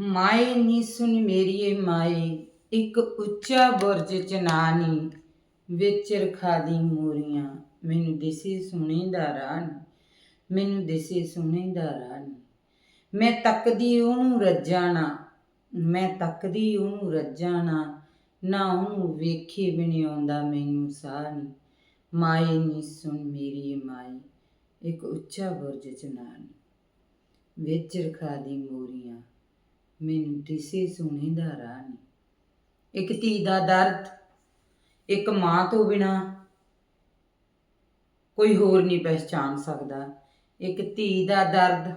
ਮਾਏ ਨੀ ਸੁਣ ਮੇਰੀਏ ਮਾਏ ਇੱਕ ਉੱਚਾ ਬੁਰਜ ਚਨਾਨੀ ਵਿੱਚ ਰਖਾ ਦੀ ਮੋਰੀਆਂ, ਮੈਨੂੰ ਦਿਸੇ ਸੁਣੇ ਦਾ ਰਾਹ ਨੀ ਮੈਨੂੰ ਦਿਸੇ ਸੁਣੇ ਦਾ ਰਾਹ ਨੀ ਮੈਂ ਤੱਕਦੀ ਉਹਨੂੰ ਰੱਜਾਣਾ ਮੈਂ ਤੱਕਦੀ ਉਹਨੂੰ ਰੱਜਾਣਾ ਨਾ ਉਹਨੂੰ ਵੇਖੇ ਬਿਨ ਆਉਂਦਾ ਮੈਨੂੰ ਸਾਹ ਨਹੀਂ ਮਾਏ ਨੀ ਸੁਣ ਮੇਰੀ ਮਾਏ ਇੱਕ ਉੱਚਾ ਬੁਰਜ ਚਨਾਨੀ ਵਿੱਚ ਰਖਾ ਦੀ ਮੋਰੀਆਂ ਮੈਨੂੰ ਦਿਸੇ ਸੁਣੇ ਦਾ ਰਾਹ ਨਹੀਂ। ਇੱਕ ਧੀ ਦਾ ਦਰਦ, ਇੱਕ ਮਾਂ ਤੋਂ ਬਿਨਾ ਕੋਈ ਹੋਰ ਨਹੀਂ ਪਹਿਚਾਨ ਸਕਦਾ। ਇੱਕ ਧੀ ਦਾ ਦਰਦ,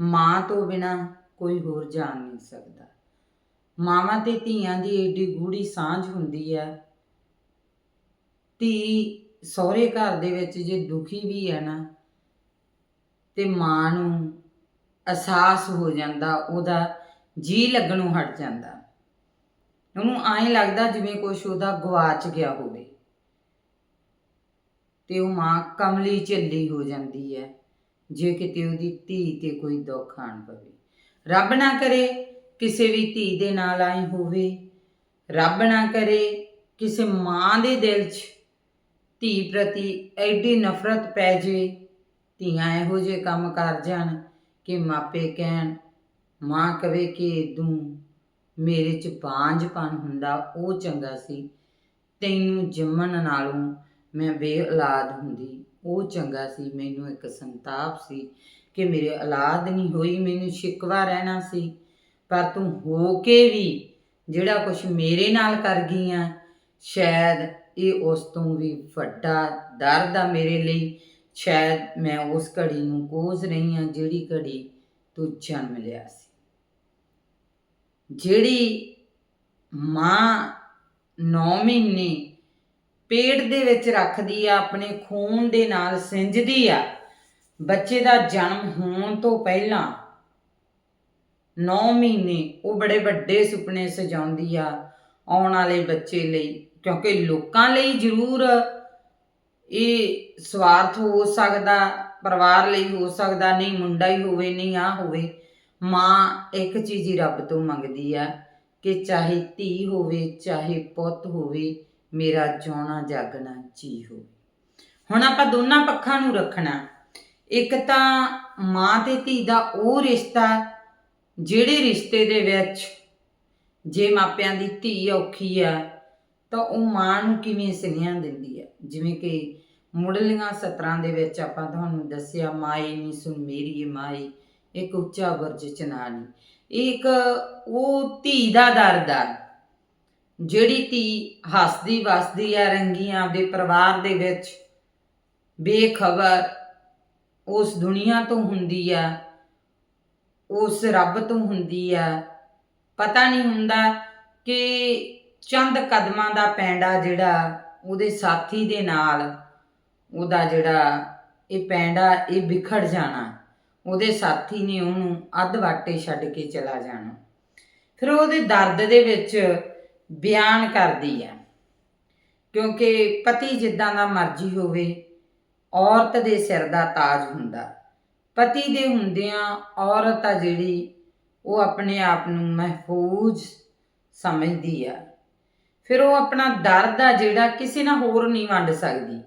ਮਾਂ ਤੋਂ ਬਿਨਾ ਕੋਈ ਹੋਰ ਜਾਣ ਨਹੀਂ ਸਕਦਾ। ਮਾਵਾਂ ਤੇ ਧੀਆਂ ਦੀ ਏਡੀ ਗੂੜੀ ਸਾਂਝ ਹੁੰਦੀ ਹੈ। ਧੀ ਸਹੁਰੇ ਘਰ ਦੇ ਵਿੱਚ ਜੇ ਦੁਖੀ ਵੀ ਹੈ ਨਾ, ਤੇ ਮਾਂ ਨੂੰ ਅਹਿਸਾਸ ਹੋ ਜਾਂਦਾ ਉਹਦਾ ਜੀ ਲੱਗਣੋਂ ਹਟ ਜਾਂਦਾ। ਉਹਨੂੰ ਐਂ ਲੱਗਦਾ ਜਿਵੇਂ ਕੁਛ ਉਹਦਾ ਗਵਾਚ ਗਿਆ ਹੋਵੇ। ਤੇ ਉਹ ਮਾਂ ਕਮਲੀ ਝੱਲੀ ਹੋ ਜਾਂਦੀ ਹੈ, ਜੇ ਕਿਤੇ ਉਹਦੀ ਧੀ ਤੇ ਕੋਈ ਦੁੱਖ ਆਣ ਪਵੇ। ਰੱਬ ਨਾ ਕਰੇ ਕਿਸੇ ਵੀ ਧੀ ਦੇ ਨਾਲ ਆਈ ਹੋਵੇ। ਰੱਬ ਨਾ ਕਰੇ ਕਿਸੇ ਮਾਂ ਦੇ ਦਿਲ 'ਚ ਧੀ ਪ੍ਰਤੀ ਐਡੀ ਨਫ਼ਰਤ ਪੈ ਜੇ, ਧੀਆਂ ਇਹੋ ਜਿਹੇ ਕੰਮ ਕਰ ਜਾਣ ਕਿ ਮਾਪੇ ਕਹਿਣ ਮਾਂ ਕਵੇ ਕਿ ਤੂੰ ਮੇਰੇ 'ਚ ਬਾਂਝਪਨ ਹੁੰਦਾ, ਉਹ ਚੰਗਾ ਸੀ। ਤੈਨੂੰ ਜੰਮਣ ਨਾਲੋਂ ਮੈਂ ਬੇਔਲਾਦ ਹੁੰਦੀ, ਉਹ ਚੰਗਾ ਸੀ। ਮੈਨੂੰ ਇੱਕ ਸੰਤਾਪ ਸੀ ਕਿ ਮੇਰੇ ਔਲਾਦ ਨਹੀਂ ਹੋਈ, ਮੈਨੂੰ ਸ਼ਿਕਵਾ ਰਹਿਣਾ ਸੀ। ਪਰ ਤੂੰ ਹੋ ਕੇ ਵੀ ਜਿਹੜਾ ਕੁਝ ਮੇਰੇ ਨਾਲ ਕਰ ਗਈ ਆ ਸ਼ਾਇਦ ਇਹ ਉਸ ਤੋਂ ਵੀ ਵੱਡਾ ਦਰਦ ਆ ਮੇਰੇ ਲਈ। ਸ਼ਾਇਦ ਮੈਂ ਉਸ ਘੜੀ ਨੂੰ ਕੋਸ ਰਹੀ ਹਾਂ, ਜਿਹੜੀ ਘੜੀ ਤੂੰ ਜਨਮ ਲਿਆ ਸੀ। ਜਿਹੜੀ ਮਾਂ 9 ਮਹੀਨੇ ਪੇਟ ਦੇ ਵਿੱਚ ਰੱਖਦੀ ਆ, ਆਪਣੇ ਖੂਨ ਦੇ ਨਾਲ ਸਿੰਜਦੀ ਆ, ਬੱਚੇ ਦਾ ਜਨਮ ਹੋਣ ਤੋਂ ਪਹਿਲਾਂ 9 ਮਹੀਨੇ ਉਹ ਬੜੇ ਵੱਡੇ ਸੁਪਨੇ ਸਜਾਉਂਦੀ ਆ ਆਉਣ ਵਾਲੇ ਬੱਚੇ ਲਈ, ਕਿਉਂਕਿ ਲੋਕਾਂ ਲਈ ਜ਼ਰੂਰ ਇਹ ਸਵਾਰਥ ਹੋ ਸਕਦਾ, ਪਰਿਵਾਰ ਲਈ ਹੋ ਸਕਦਾ, ਨਹੀਂ ਮੁੰਡਾ ਹੀ ਹੋਵੇ, ਨਹੀਂ ਆ ਹੋਵੇ। ਮਾਂ ਇੱਕ ਚੀਜ਼ ਹੀ ਰੱਬ ਤੋਂ ਮੰਗਦੀ ਆ ਕਿ ਚਾਹੇ ਧੀ ਹੋਵੇ, ਚਾਹੇ ਪੁੱਤ ਹੋਵੇ, ਮੇਰਾ ਜਿਉਣਾ, ਜਾਗਣਾ, ਜੀ ਹੋਵੇ। ਹੁਣ ਆਪਾਂ ਦੋਨਾਂ ਪੱਖਾਂ ਨੂੰ ਰੱਖਣਾ। ਇੱਕ ਤਾਂ ਮਾਂ ਤੇ ਧੀ ਦਾ ਉਹ ਰਿਸ਼ਤਾ, ਜਿਹੜੇ ਰਿਸ਼ਤੇ ਦੇ ਵਿੱਚ ਜੇ ਮਾਪਿਆਂ ਦੀ ਧੀ ਔਖੀ ਆ, ਤਾਂ ਉਹ ਮਾਂ ਨੂੰ ਕਿਵੇਂ ਸੁਨੇਹਾ ਦਿੰਦੀ ਆ? ਜਿਵੇਂ ਕਿ ਮੁੱਢਲੀਆਂ ਸਤਰਾਂ ਦੇ ਵਿੱਚ ਆਪਾਂ ਤੁਹਾਨੂੰ ਦੱਸਿਆ ਮਾਏ ਨੀ ਸੁਣ, ਮੇਰੀ ਮਾਏ ਇੱਕ ਉੱਚਾ ਬੁਰਜ ਚਨਾਨੀ ਇਹ ਇੱਕ ਉਹ ਧੀ ਦਾ ਦਰਦ ਆ, ਜਿਹੜੀ ਧੀ ਹੱਸਦੀ ਵਸਦੀ ਆ ਰੰਗੀਆਂ ਦੇ ਪਰਿਵਾਰ ਦੇ ਵਿੱਚ, ਬੇਖਬਰ, ਉਸ ਦੁਨੀਆ ਤੋਂ ਹੁੰਦੀ ਆ, ਉਸ ਰੱਬ ਤੋਂ ਹੁੰਦੀ ਆ। ਪਤਾ ਨਹੀਂ ਹੁੰਦਾ ਕਿ ਚੰਦ ਕਦਮਾਂ ਦਾ ਪੈਂਡਾ ਜਿਹੜਾ ਉਹਦੇ ਸਾਥੀ ਦੇ ਨਾਲ, ਉਹਦਾ ਜਿਹੜਾ ਇਹ ਪੈਂਡਾ ਇਹ ਵਿਖੜ ਜਾਣਾ। ਉਹਦੇ ਸਾਥੀ ਨੇ ਉਹਨੂੰ ਅੱਧ ਵਾਟੇ ਛੱਡ ਕੇ ਚਲਾ ਜਾਣਾ। ਫਿਰ ਉਹਦੇ ਦਰਦ ਦੇ ਵਿੱਚ ਬਿਆਨ ਕਰਦੀ ਹੈ। ਕਿਉਂਕਿ ਪਤੀ ਜਿੱਦਾਂ ਦਾ ਮਰਜ਼ੀ ਹੋਵੇ, ਔਰਤ ਦੇ ਸਿਰ ਦਾ ਤਾਜ ਹੁੰਦਾ। ਪਤੀ ਦੇ ਹੁੰਦਿਆਂ ਔਰਤ ਆ ਜਿਹੜੀ, ਉਹ ਆਪਣੇ ਆਪ ਨੂੰ ਮਹਿਫੂਜ਼ ਸਮਝਦੀ ਆ। ਫਿਰ ਉਹ ਆਪਣਾ ਦਰਦ ਆ ਜਿਹੜਾ ਕਿਸੇ ਨਾਲ ਹੋਰ ਨਹੀਂ ਵੰਡ ਸਕਦੀ।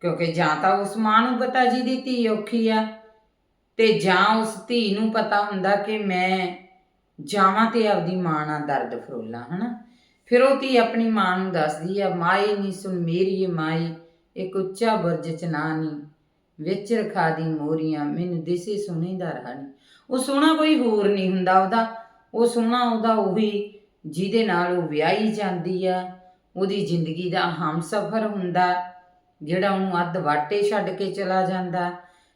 ਕਿਉਂਕਿ ਜਾਂ ਤਾਂ ਉਸ ਮਾਂ ਨੂੰ ਪਤਾ ਦੀ ਧੀ ਔਖੀ ਆ ਤੇ ਜਾਂ ਉਸ ਧੀ ਨੂੰ ਪਤਾ ਹੁੰਦਾ ਕਿ ਮੈਂ ਜਾਵਾਂ ਤੇ ਆਪਦੀ ਮਾਂ ਨਾਲ ਦਰਦ ਫਰੋਲਾਂ, ਹਨਾ? ਫਿਰ ਉਹ ਧੀ ਆਪਣੀ ਮਾਂ ਨੂੰ ਦੱਸਦੀ ਆ, ਮਾਏ ਨੀ ਸੁਣ ਮੇਰੀ ਮਾਈ ਇੱਕ ਉੱਚਾ ਬੁਰਜ ਚਨਾਨੀ ਵਿੱਚ ਰਖਾ ਦੀ ਮੋਰੀਆਂ, ਮੈਨੂੰ ਦਿਸੇ ਸੁਣੀ ਦਾ ਰਾਣੀ ਉਹ ਸੋਹਣਾ ਕੋਈ ਹੋਰ ਨਹੀਂ ਹੁੰਦਾ ਉਹਦਾ, ਉਹ ਸੋਹਣਾ ਉਹਦਾ ਉਹੀ, ਜਿਹਦੇ ਨਾਲ ਉਹ ਵਿਆਹੀ ਜਾਂਦੀ ਆ। ਉਹਦੀ ਜ਼ਿੰਦਗੀ ਦਾ ਹਮਸਫਰ ਹੁੰਦਾ, ਜਿਹੜਾ ਉਹਨੂੰ ਅੱਧ ਵਾਟੇ ਛੱਡ ਕੇ ਚਲਾ ਜਾਂਦਾ।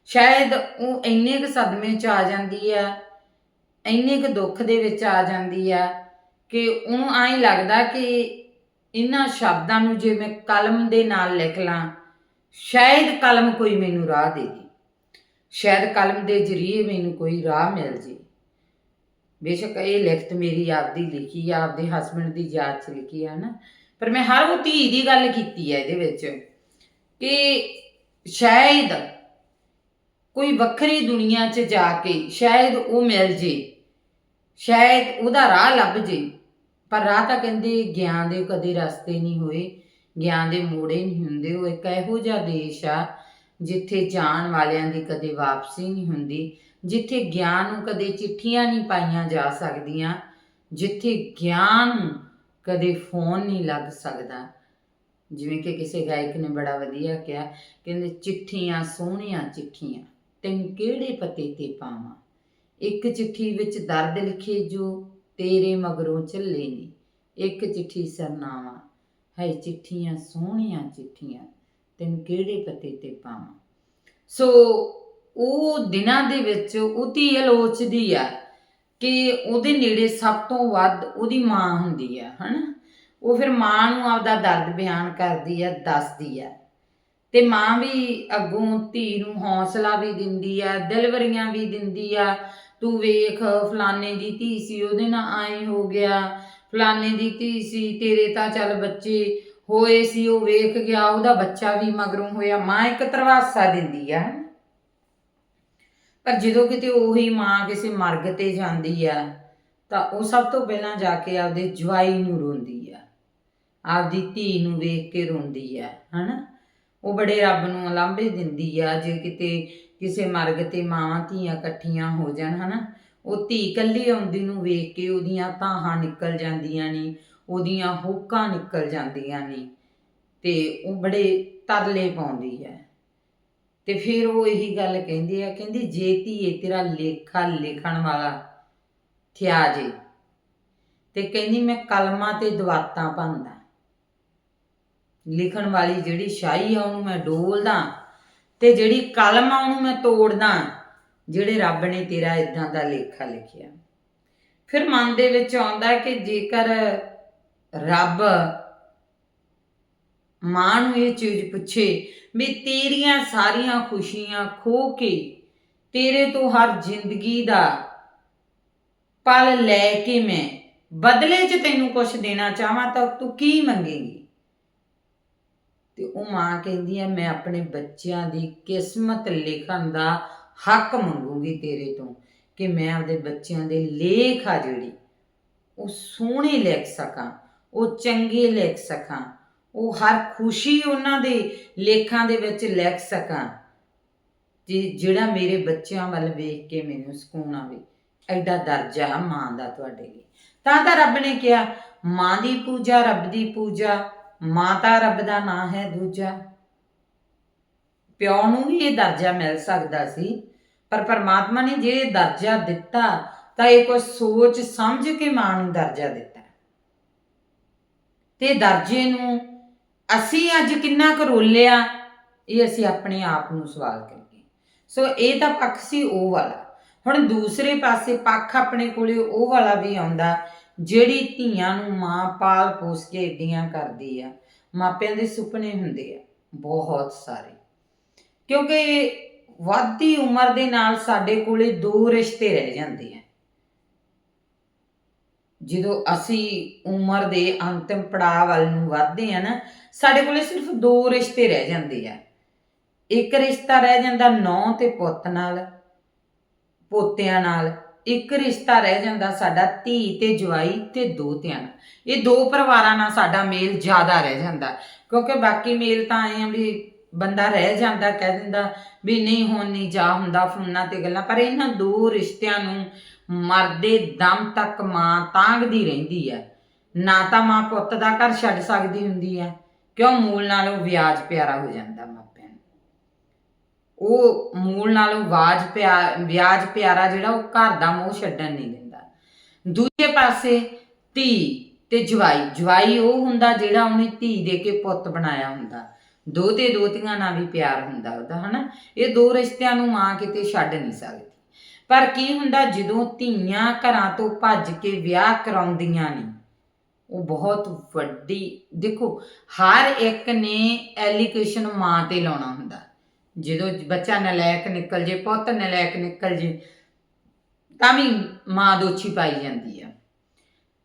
ਸ਼ਾਇਦ ਉਹ ਇੰਨੇ ਕੁ ਸਦਮੇ 'ਚ ਆ ਜਾਂਦੀ ਆ, ਇੰਨੇ ਕੁ ਦੁੱਖ ਦੇ ਵਿੱਚ ਆ ਜਾਂਦੀ ਆ ਕਿ ਉਹਨੂੰ ਐਂ ਲੱਗਦਾ ਕਿ ਇਹਨਾਂ ਸ਼ਬਦਾਂ ਨੂੰ ਜੇ ਮੈਂ ਕਲਮ ਦੇ ਨਾਲ ਲਿਖ ਲਾਂ, ਸ਼ਾਇਦ ਕਲਮ ਕੋਈ ਮੈਨੂੰ ਰਾਹ ਦੇ ਦੇ। ਸ਼ਾਇਦ ਕਲਮ ਦੇ ਜ਼ਰੀਏ ਮੈਨੂੰ ਕੋਈ ਰਾਹ ਮਿਲ ਜੇ। ਬੇਸ਼ੱਕ ਇਹ ਲਿਖਤ ਮੇਰੀ ਆਪਦੀ ਲਿਖੀ ਆ, ਆਪਦੇ ਹਸਬੰਡ ਦੀ ਯਾਦ 'ਚ ਲਿਖੀ ਆ ਨਾ। ਪਰ ਮੈਂ ਹਰ ਉਹ ਧੀ ਦੀ ਗੱਲ ਕੀਤੀ ਹੈ ਇਹਦੇ ਵਿੱਚ ਕਿ ਸ਼ਾਇਦ ਕੋਈ ਵੱਖਰੀ ਦੁਨੀਆ 'ਚ ਜਾ ਕੇ ਸ਼ਾਇਦ ਉਹ ਮਿਲ ਜੇ, ਸ਼ਾਇਦ ਉਹਦਾ ਰਾਹ ਲੱਭ ਜੇ। ਪਰ ਰਾਹ ਤਾਂ ਕਹਿੰਦੇ ਗਿਆਨ ਦੇ ਕਦੇ ਰਸਤੇ ਨਹੀਂ ਹੋਏ, ਗਿਆਨ ਦੇ ਮੋੜੇ ਨਹੀਂ ਹੁੰਦੇ। ਉਹ ਇੱਕ ਇਹੋ ਜਿਹਾ ਦੇਸ਼ ਆ ਜਿੱਥੇ ਜਾਣ ਵਾਲਿਆਂ ਦੀ ਕਦੇ ਵਾਪਸੀ ਨਹੀਂ ਹੁੰਦੀ, ਜਿੱਥੇ ਗਿਆਨ ਨੂੰ ਕਦੇ ਚਿੱਠੀਆਂ ਨਹੀਂ ਪਾਈਆਂ ਜਾ ਸਕਦੀਆਂ, ਜਿੱਥੇ ਗਿਆਨ ਨੂੰ ਕਦੇ ਫੋਨ ਨਹੀਂ ਲੱਗ ਸਕਦਾ। ਜਿਵੇਂ ਕਿ ਕਿਸੇ ਗਾਇਕ ਨੇ ਬੜਾ ਵਧੀਆ ਕਿਹਾ, ਕਹਿੰਦੇ ਚਿੱਠੀਆਂ ਸੋਹਣੀਆਂ ਚਿੱਠੀਆਂ। ਤੈਨੂੰ ਕਿਹੜੇ ਪਤੇ ਤੇ ਪਾਵਾਂ? ਇੱਕ ਚਿੱਠੀ ਵਿੱਚ ਦਰਦ ਲਿਖੇ ਜੋ ਤੇਰੇ ਮਗਰੋਂ ਚੱਲੇ ਨੇ। ਇੱਕ ਚਿੱਠੀ ਸਰਨਾਵਾ। ਹੈ ਚਿੱਠੀਆਂ, ਸੋਹਣੀਆਂ ਚਿੱਠੀਆਂ। ਤੈਨੂੰ ਕਿਹੜੇ ਪਤੇ ਤੇ ਪਾਵਾਂ? ਸੋ ਉਹ ਦਿਨਾਂ ਦੇ ਵਿੱਚ ਉਹ ਆਲੋਚਦੀ ਆ ਕਿ ਉਹਦੇ ਨੇੜੇ ਸਭ ਤੋਂ ਵੱਧ ਉਹਦੀ ਮਾਂ ਹੁੰਦੀ ਆ, ਹਨਾ? ਉਹ ਫਿਰ ਮਾਂ ਨੂੰ ਆਪਦਾ ਦਰਦ ਬਿਆਨ ਕਰਦੀ ਆ, ਦੱਸਦੀ ਆ। ਤੇ ਮਾਂ ਵੀ ਅੱਗੋਂ ਧੀ ਨੂੰ ਹੌਸਲਾ ਵੀ ਦਿੰਦੀ ਆ, ਦਿਲਵਰੀਆਂ ਵੀ ਦਿੰਦੀ ਆ। ਤੂੰ ਵੇਖ, ਫਲਾਣੇ ਦੀ ਧੀ ਸੀ, ਉਹਦੇ ਨਾਲ ਆਏ ਹੋ ਗਿਆ। ਫਲਾਣੇ ਦੀ ਧੀ ਸੀ, ਤੇਰੇ ਤਾਂ ਚੱਲ ਬੱਚੇ ਹੋਏ ਸੀ, ਉਹ ਵੇਖ ਗਿਆ, ਉਹਦਾ ਬੱਚਾ ਵੀ ਮਗਰੋਂ ਹੋਇਆ। ਮਾਂ ਇੱਕ ਤਰਵਾਸਾ ਦਿੰਦੀ ਆ। ਪਰ ਜਦੋਂ ਕਿਤੇ ਉਹੀ ਮਾਂ ਕਿਸੇ ਮਰਗ ਤੇ ਜਾਂਦੀ ਆ, ਤਾਂ ਉਹ ਸਭ ਤੋਂ ਪਹਿਲਾਂ ਜਾ ਕੇ ਆਪਦੇ ਜਵਾਈ ਨੂੰ ਰੋਂਦੀ ਆ। ਆਪਦੀ ਧੀ ਨੂੰ ਵੇਖ ਕੇ ਰੋਂਦੀ ਆ, ਹਨਾ? ਉਹ ਬੜੇ ਰੱਬ ਨੂੰ ਅਲਾਂਭੇ ਦਿੰਦੀ ਆ, ਜੇ ਕਿਤੇ ਕਿਸੇ ਮਰਗ ਤੇ ਮਾਵਾਂ ਧੀਆਂ ਇਕੱਠੀਆਂ ਹੋ ਜਾਣ, ਹਨਾ? ਉਹ ਧੀ ਇਕੱਲੀ ਆਉਂਦੀ ਨੂੰ ਵੇਖ ਕੇ ਉਹਦੀਆਂ ਤਾਹਾਂ ਨਿਕਲ ਜਾਂਦੀਆਂ ਨੇ, ਉਹਦੀਆਂ ਹੋਕਾਂ ਨਿਕਲ ਜਾਂਦੀਆਂ ਨੇ, ਤੇ ਉਹ ਬੜੇ ਤਰਲੇ ਪਾਉਂਦੀ ਹੈ। ਤੇ ਫਿਰ ਉਹ ਇਹੀ ਗੱਲ ਕਹਿੰਦੀ ਆ, ਕਹਿੰਦੀ, ਜੇ ਧੀਏ ਤੇਰਾ ਲੇਖਾ ਲਿਖਣ ਵਾਲਾ ਥਿਆ ਜੇ, ਤੇ ਕਹਿੰਦੀ, ਮੈਂ ਕਲਮਾਂ ਤੇ ਦਵਾਤਾਂ ਭੰਦਾ ਲਿਖਣ ਵਾਲੀ ਜਿਹੜੀ ਸ਼ਾਹੀ ਆ, ਉਹਨੂੰ ਮੈਂ ਡੋਲਦਾ ਤੇ ਜਿਹੜੀ ਕਲਮ ਆ, ਉਹਨੂੰ ਮੈਂ ਤੋੜਦਾ। ਜਿਹੜੇ ਰੱਬ ਨੇ ਤੇਰਾ ਇਦਾਂ ਦਾ ਲੇਖਾ ਲਿਖਿਆ। ਫਿਰ ਮਨ ਦੇ ਵਿੱਚ ਆਉਂਦਾ ਕਿ ਜੇਕਰ ਰੱਬ ਮਾਂ ਨੂੰ ਇਹ ਚੀਜ਼ ਪੁੱਛੇ ਵੀ ਤੇਰੀਆਂ ਸਾਰੀਆਂ ਖੁਸ਼ੀਆਂ ਖੋ ਕੇ ਤੇਰੇ ਤੋਂ ਹਰ ਜ਼ਿੰਦਗੀ ਦਾ ਪਲ ਲੈ ਕੇ ਮੈਂ ਬਦਲੇ 'ਚ ਤੈਨੂੰ ਕੁਝ ਦੇਣਾ ਚਾਹਾਂ ਤਾਂ ਤੂੰ ਕੀ ਮੰਗੇਂਗੀ? ਤੇ ਉਹ ਮਾਂ ਕਹਿੰਦੀ ਹੈ, ਮੈਂ ਆਪਣੇ ਬੱਚਿਆਂ ਦੀ ਕਿਸਮਤ ਲਿਖਣ ਦਾ ਹੱਕ ਮੰਗੂਗੀ ਤੇਰੇ ਤੋਂ ਕਿ ਮੈਂ ਆਪਦੇ ਬੱਚਿਆਂ ਦੇ ਲੇਖ ਆ ਜਿਹੜੀ, ਉਹ ਸੋਹਣੇ ਲਿਖ ਸਕਾਂ, ਉਹ ਚੰਗੇ ਲਿਖ ਸਕਾਂ, ਉਹ ਹਰ ਖੁਸ਼ੀ ਉਹਨਾਂ ਦੇ ਲੇਖਾਂ ਦੇ ਵਿੱਚ ਲਿਖ ਸਕਾਂ ਜੀ ਜਿਹੜਾ ਮੇਰੇ ਬੱਚਿਆਂ ਵੱਲ ਵੇਖ ਕੇ ਮੈਨੂੰ ਸਕੂਨ ਆਵੇ, ਐਡਾ ਦਰਜਾ ਮਾਂ ਦਾ ਤੁਹਾਡੇ ਲਈ। ਤਾਂ ਤਾਂ ਰੱਬ ਨੇ ਕਿਹਾ, ਮਾਂ ਦੀ ਪੂਜਾ, ਰੱਬ ਦੀ ਪੂਜਾ ਮਾਤਾ ਰੱਬ ਦਾ ਨਾਂ ਹੈ ਦੂਜਾ। ਪਿਓ ਨੂੰ ਵੀ ਇਹ ਦਰਜਾ ਮਿਲ ਸਕਦਾ ਸੀ, ਪਰ ਪਰਮਾਤਮਾ ਨੇ ਜੇ ਦਰਜਾ ਦਿੱਤਾ, ਤਾਂ ਇਹ ਕੋਈ ਸੋਚ ਸਮਝ ਕੇ ਮਾਂ ਨੂੰ ਦਰਜਾ ਦਿੱਤਾ। ਤੇ ਦਰਜੇ ਨੂੰ ਅਸੀਂ ਅੱਜ ਕਿੰਨਾ ਕੁ ਰੋਲਿਆ, ਇਹ ਅਸੀਂ ਆਪਣੇ ਆਪ ਨੂੰ ਸਵਾਲ ਕਰੀਏ। ਸੋ ਇਹ ਤਾਂ ਪੱਖ ਸੀ ਉਹ ਵਾਲਾ। ਹੁਣ ਦੂਸਰੇ ਪਾਸੇ ਪੱਖ ਆਪਣੇ ਕੋਲੇ ਉਹ ਵਾਲਾ ਵੀ ਆਉਂਦਾ ਜਿਹੜੀ ਧੀਆਂ ਨੂੰ ਮਾਂ ਪਾਲ ਪੋਸ ਕੇ ਏਡੀਆਂ ਕਰਦੀ ਆ, ਮਾਪਿਆਂ ਦੇ ਸੁਪਨੇ ਹੁੰਦੇ ਆ, ਬਹੁਤ ਸਾਰੇ। ਕਿਉਂਕਿ ਵੱਧਦੀ ਉਮਰ ਦੇ ਨਾਲ ਸਾਡੇ ਕੋਲੇ ਦੋ ਰਿਸ਼ਤੇ ਰਹਿ ਜਾਂਦੇ ਆ। ਜਦੋਂ ਅਸੀਂ ਉਮਰ ਦੇ ਅੰਤਿਮ ਪੜਾਅ ਵੱਲ ਨੂੰ ਵੱਧਦੇ ਆ ਨਾ, ਸਾਡੇ ਕੋਲੇ ਸਿਰਫ ਦੋ ਰਿਸ਼ਤੇ ਰਹਿ ਜਾਂਦੇ ਆ। ਇੱਕ ਰਿਸ਼ਤਾ ਰਹਿ ਜਾਂਦਾ ਨੌ ਤੇ ਪੁੱਤ ਨਾਲ, ਪੋਤਿਆਂ ਨਾਲ ਇੱਕ ਰਿਸ਼ਤਾ ਰਹਿ ਜਾਂਦਾ ਸਾਡਾ ਧੀ ਤੇ ਜਵਾਈ ਤੇ ਦੋਤਿਆਂ ਨਾਲ ਇਹ ਦੋ ਪਰਿਵਾਰਾਂ ਨਾਲ ਸਾਡਾ ਮੇਲ ਜ਼ਿਆਦਾ ਰਹਿ ਜਾਂਦਾ। ਕਿਉਂਕਿ ਬਾਕੀ ਮੇਲ ਤਾਂ ਆਏ ਆ ਵੀ ਬੰਦਾ ਰਹਿ ਜਾਂਦਾ, ਕਹਿ ਦਿੰਦਾ ਵੀ ਨਹੀਂ ਹੁਣ ਨਹੀਂ ਜਾ ਹੁੰਦਾ ਫੋਨਾਂ ਤੇ ਗੱਲਾਂ, ਪਰ ਇਹਨਾਂ ਦੋ ਰਿਸ਼ਤਿਆਂ ਨੂੰ ਮਰਦੇ ਦਮ ਤੱਕ ਮਾਂ ਤਾਂਗਦੀ ਰਹਿੰਦੀ ਹੈ ਨਾ ਤਾਂ ਮਾਂ ਪੁੱਤ ਦਾ ਘਰ ਛੱਡ ਸਕਦੀ ਹੁੰਦੀ ਹੈ ਕਿਉਂ ਮੂਲ ਨਾਲ ਉਹ ਵਿਆਜ ਪਿਆਰਾ ਹੋ ਜਾਂਦਾ ਮਾਪਿਆਂ ਉਹ ਮੂਲ ਨਾਲੋਂ ਵਾਜ ਪਿਆਰ ਵਿਆਜ ਪਿਆਰਾ ਜਿਹੜਾ ਉਹ ਘਰ ਦਾ ਮੋਹ ਛੱਡਣ ਨਹੀਂ ਦਿੰਦਾ। ਦੂਜੇ ਪਾਸੇ ਧੀ ਤੇ ਜਵਾਈ ਜਵਾਈ ਉਹ ਹੁੰਦਾ ਜਿਹੜਾ ਉਹਨੇ ਧੀ ਦੇ ਕੇ ਪੁੱਤ ਬਣਾਇਆ ਹੁੰਦਾ। ਦੋ ਤੇ ਦੋਤੀਆਂ ਨਾਲ ਵੀ ਪਿਆਰ ਹੁੰਦਾ ਉਹਦਾ, ਹਨਾ? ਇਹ ਦੋ ਰਿਸ਼ਤਿਆਂ ਨੂੰ ਮਾਂ ਕਿਤੇ ਛੱਡ ਨਹੀਂ ਸਕਦੀ। ਪਰ ਕੀ ਹੁੰਦਾ ਜਦੋਂ ਧੀਆਂ ਘਰਾਂ ਤੋਂ ਭੱਜ ਕੇ ਵਿਆਹ ਕਰਾਉਂਦੀਆਂ ਨੇ, ਉਹ ਬਹੁਤ ਵੱਡੀ, ਦੇਖੋ, ਹਰ ਇੱਕ ਨੇ ਐਲੀਗੇਸ਼ਨ ਮਾਂ ਤੇ ਲਾਉਣਾ ਹੁੰਦਾ। ਜਦੋਂ ਬੱਚਾ ਨਲਾਇਕ ਨਿਕਲ ਜੇ, ਪੁੱਤ ਨਲਾਇਕ ਨਿਕਲ ਜੇ, ਤਾਂ ਵੀ ਮਾਂ ਦੋਛੀ ਪਾਈ ਜਾਂਦੀ ਆ।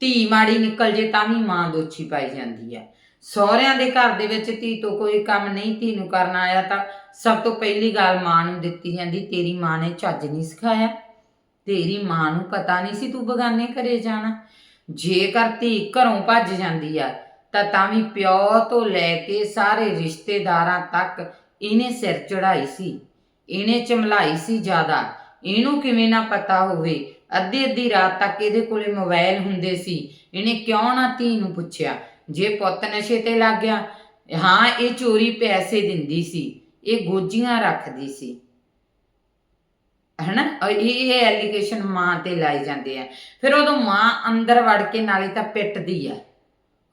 ਧੀ ਮਾੜੀ ਨਿਕਲ ਜੇ, ਤਾਂ ਵੀ ਮਾਂ ਦੋਛੀ ਪਾਈ ਜਾਂਦੀ ਆ। ਸਹੁਰਿਆਂ ਦੇ ਘਰ ਦੇ ਵਿੱਚ ਧੀ ਤੋਂ ਕੋਈ ਕੰਮ ਨਹੀਂ, ਧੀ ਨੂੰ ਕਰਨਾ ਆਇਆ ਤਾਂ ਸਭ ਤੋਂ ਪਹਿਲੀ ਗੱਲ ਮਾਂ ਨੂੰ ਦਿੱਤੀ ਜਾਂਦੀ, ਤੇਰੀ ਮਾਂ ਨੇ ਚੱਜ ਨਹੀਂ ਸਿਖਾਇਆ, ਤੇਰੀ ਮਾਂ ਨੂੰ ਪਤਾ ਨਹੀਂ ਸੀ ਤੂੰ ਬਗਾਨੇ ਘਰੇ ਜਾਣਾ। ਜੇਕਰ ਧੀ ਘਰੋਂ ਭੱਜ ਜਾਂਦੀ ਆ, ਤਾਂ ਤਾਂ ਵੀ ਪਿਓ ਤੋਂ ਲੈ ਕੇ ਸਾਰੇ ਰਿਸ਼ਤੇਦਾਰਾਂ ਤੱਕ ਇਹਨੇ ਸਿਰ ਚੜਾਈ ਸੀ, ਇਹਨੇ ਚਮਲਾਈ ਸੀ ਜ਼ਿਆਦਾ। ਇਹਨੂੰ ਕਿਵੇਂ ਨਾ ਪਤਾ ਹੋਵੇ ਅੱਧੀ ਅੱਧੀ ਰਾਤ ਤੱਕ ਇਹਦੇ ਕੋਲੇ ਮੋਬਾਈਲ ਹੁੰਦੇ ਸੀ। ਇਹਨੇ ਕਿਉਂ ਨਾ ਧੀ ਨੂੰ ਪੁੱਛਿਆ? ਜੇ ਪੁੱਤ ਨਸ਼ੇ ਤੇ ਲੱਗ ਗਿਆ, ਹਾਂ, ਇਹ ਚੋਰੀ ਪੈਸੇ ਦਿੰਦੀ ਸੀ, ਇਹ ਗੋਜੀਆਂ ਰੱਖਦੀ ਸੀ। ਹਨਾ? ਇਹ ਇਹ ਐਲੀਗੇਸ਼ਨ ਮਾਂ ਤੇ ਲਾਈ ਜਾਂਦੇ ਆ। ਫਿਰ ਉਦੋਂ ਮਾਂ ਅੰਦਰ ਵੜ ਕੇ ਨਾਲੇ ਤਾਂ ਪਿੱਟਦੀ ਆ।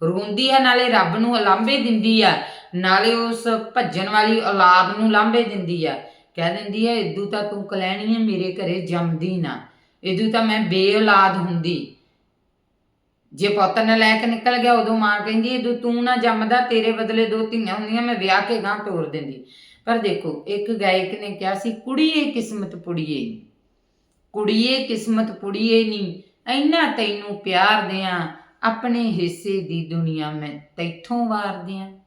ਰੋਂਦੀ ਆ, ਨਾਲੇ ਰੱਬ ਨੂੰ ਲਾਂਭੇ ਦਿੰਦੀ ਆ। ਨਾਲੇ ਉਸ ਭੱਜਣ ਵਾਲੀ ਔਲਾਦ ਨੂੰ ਲਾਂਭੇ ਦਿੰਦੀ ਆ। ਕਹਿ ਦਿੰਦੀ ਆ, ਇਦੂ ਤਾਂ ਤੂੰ ਕਲੈਣੀ ਆ, ਮੇਰੇ ਘਰੇ ਜੰਮਦੀ ਨਾ। ਇਦੂ ਤਾਂ ਮੈਂ ਬੇਔਲਾਦ ਹੁੰਦੀ। ਜੇ ਪੁੱਤ ਨਲਾਇਕ ਨਿਕਲ ਗਿਆ, ਉਦੋਂ ਮਾਂ ਕਹਿੰਦੀ, ਇਦੂ ਤੂੰ ਨਾ ਜੰਮਦਾ, ਤੇਰੇ ਬਦਲੇ ਦੋ ਧੀਆਂ ਹੁੰਦੀਆਂ, ਮੈਂ ਵਿਆਹ ਕੇ ਗਾਂ ਤੋਰ ਦਿੰਦੀ। ਪਰ ਦੇਖੋ, ਇੱਕ ਗਾਇਕ ਨੇ ਕਿਹਾ ਸੀ, ਕੁੜੀਏ ਕਿਸਮਤ ਪੁੜੀਏ ਨੀ। ਕੁੜੀਏ ਕਿਸਮਤ ਪੁੜੀਏ ਨਹੀਂ ਐਨਾ ਤੈਨੂੰ ਪਿਆਰ ਦਿਆਂ, ਆਪਣੇ ਹਿੱਸੇ ਦੀ ਦੁਨੀਆ ਮੈਂ ਤੈਥੋਂ ਵਾਰਦਿਆਂ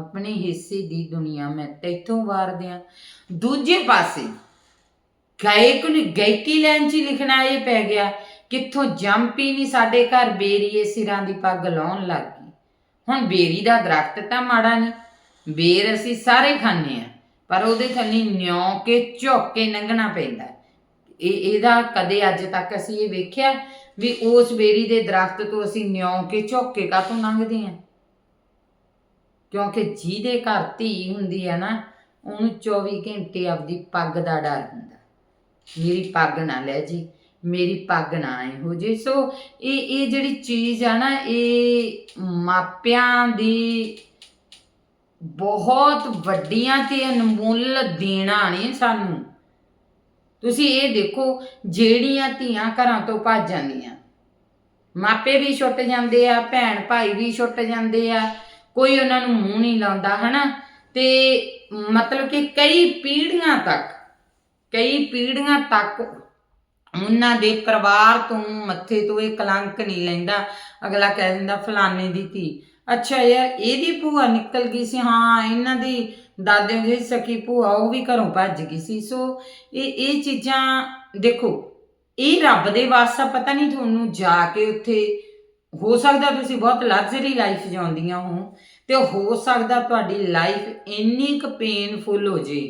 ਆਪਣੇ ਹਿੱਸੇ ਦੀ ਦੁਨੀਆ ਮੈਂ ਤੈਥੋਂ ਵਾਰ ਦਿਆਂ। ਦੂਜੇ ਪਾਸੇ ਗਾਇਕ ਨੂੰ ਗਾਇਕੀ ਲੈਣ 'ਚ ਹੀ ਲਿਖਣਾ ਇਹ ਪੈ ਗਿਆ, ਕਿੱਥੋਂ ਜੰਪੀ ਨਹੀਂ ਸਾਡੇ ਘਰ ਬੇਰੀਏ ਸਿਰਾਂ ਦੀ ਪੱਗ ਲਾਉਣ ਲੱਗ ਗਈ। ਹੁਣ ਬੇਰੀ ਦਾ ਦਰਖਤ ਤਾਂ ਮਾੜਾ ਨਹੀਂ ਬੇਰ ਅਸੀਂ ਸਾਰੇ ਖਾਂਦੇ ਆ ਪਰ ਉਹਦੇ ਥੱਲੇ ਨਿਉ ਕੇ, ਝੁੱਕ ਕੇ ਲੰਘਣਾ ਪੈਂਦਾ। ਇਹ, ਇਹਦਾ ਕਦੇ ਅੱਜ ਤੱਕ ਅਸੀਂ ਇਹ ਵੇਖਿਆ ਵੀ ਉਸ ਬੇਰੀ ਦੇ ਦਰਖਤ ਤੋਂ ਅਸੀਂ ਨਿਉ ਕੇ, ਝੁੱਕ ਕੇ ਕਾਹਤੋਂ ਲੰਘਦੇ ਆ ਕਿਉਂਕਿ ਜਿਹਦੇ ਘਰ ਧੀ ਹੁੰਦੀ ਆ ਨਾ, ਉਹਨੂੰ 24 ਘੰਟੇ ਆਪਦੀ ਪੱਗ ਦਾ ਡਰ ਹੁੰਦਾ। ਮੇਰੀ ਪੱਗ ਨਾ ਲੈ ਜੀ, ਮੇਰੀ ਪੱਗ ਨਾ ਇਹੋ ਹੋ ਜੇ ਸੋ ਇਹ ਇਹ ਜਿਹੜੀ ਚੀਜ਼ ਆ ਨਾ, ਇਹ ਮਾਪਿਆਂ ਦੀ ਬਹੁਤ ਵੱਡੀਆਂ ਤੇ ਅਨਮੋਲ ਦੇਣਾ ਨੇ ਸਾਨੂੰ। ਤੁਸੀਂ ਇਹ ਦੇਖੋ, ਜਿਹੜੀਆਂ ਧੀਆਂ ਘਰਾਂ ਤੋਂ ਭੱਜ ਜਾਂਦੀਆਂ। ਮਾਪੇ ਵੀ ਛੁੱਟ ਜਾਂਦੇ ਆ ਭੈਣ ਭਾਈ ਵੀ ਛੁੱਟ ਜਾਂਦੇ ਆ ਕੋਈ ਉਹਨਾਂ ਨੂੰ ਮੂੰਹ ਨਹੀਂ ਲਾਉਂਦਾ, ਹਨਾ? ਤੇ ਮਤਲਬ ਕਿ ਕਈ ਪੀੜ੍ਹੀਆਂ ਤੱਕ, ਕਈ ਪੀੜ੍ਹੀਆਂ ਤੱਕ ਉਹਨਾਂ ਦੇ ਪਰਿਵਾਰ ਤੋਂ ਮੱਥੇ ਤੋਂ ਇਹ ਕਲੰਕ ਨਹੀਂ ਲੈਂਦਾ। ਅਗਲਾ ਕਹਿ ਦਿੰਦਾ, ਫਲਾਣੇ ਦੀ ਧੀ। ਅੱਛਾ ਯਾਰ, ਇਹਦੀ ਭੂਆ ਨਿਕਲ ਗਈ ਸੀ। ਹਾਂ, ਇਹਨਾਂ ਦੀ ਦਾਦੇ ਦੀ ਸਕੀ ਭੂਆ, ਉਹ ਵੀ ਘਰੋਂ ਭੱਜ ਗਈ ਸੀ। ਸੋ ਇਹ ਇਹ ਚੀਜ਼ਾਂ ਦੇਖੋ, ਇਹ ਰੱਬ ਦੇ ਵਾਸਤਾ, ਪਤਾ ਨਹੀਂ ਤੁਹਾਨੂੰ ਜਾ ਕੇ ਉੱਥੇ ਹੋ ਸਕਦਾ ਤੁਸੀਂ ਬਹੁਤ ਲਗਜ਼ਰੀ ਲਾਈਫ ਜਿਉਂਦੀਆਂ ਹੋ ਤੇ ਹੋ ਸਕਦਾ ਤੁਹਾਡੀ ਲਾਈਫ ਇੰਨੀ ਕੁ ਪੇਨਫੁਲ ਹੋ ਜੇ